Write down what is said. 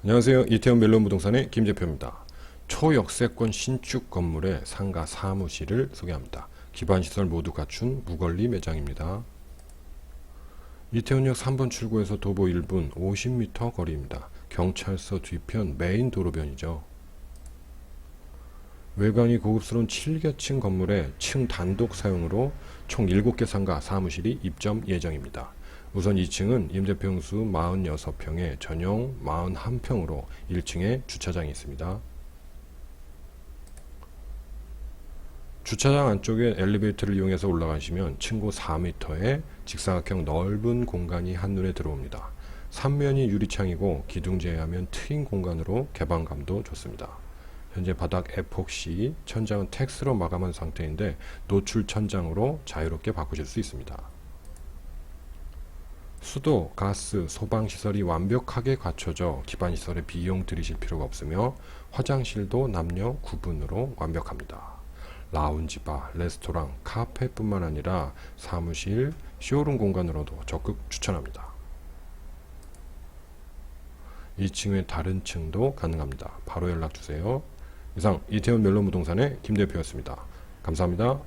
안녕하세요. 이태원 멜론 부동산의 김 대표입니다. 초역세권 신축 건물의 상가 사무실을 소개합니다. 기반 시설 모두 갖춘 무걸리 매장입니다. 이태원역 3번 출구에서 도보 1분 50m 거리입니다. 경찰서 뒤편 메인 도로변이죠. 외관이 고급스러운 7개층 건물의 층 단독 사용으로 총 7개 상가 사무실이 입점 예정입니다. 우선 2층은 임대평수 46평에 전용 41평으로 1층에 주차장이 있습니다. 주차장 안쪽에 엘리베이터를 이용해서 올라가시면 층고 4m의 직사각형 넓은 공간이 한눈에 들어옵니다. 3면이 유리창이고 기둥 제외하면 트인 공간으로 개방감도 좋습니다. 현재 바닥 에폭시, 천장은 텍스로 마감한 상태인데 노출 천장으로 자유롭게 바꾸실 수 있습니다. 수도, 가스, 소방 시설이 완벽하게 갖춰져 기반 시설에 비용 들이실 필요가 없으며 화장실도 남녀 구분으로 완벽합니다. 라운지바, 레스토랑, 카페뿐만 아니라 사무실, 쇼룸 공간으로도 적극 추천합니다. 2층의 다른 층도 가능합니다. 바로 연락 주세요. 이상 이태원 멜론 부동산의 김 대표였습니다. 감사합니다.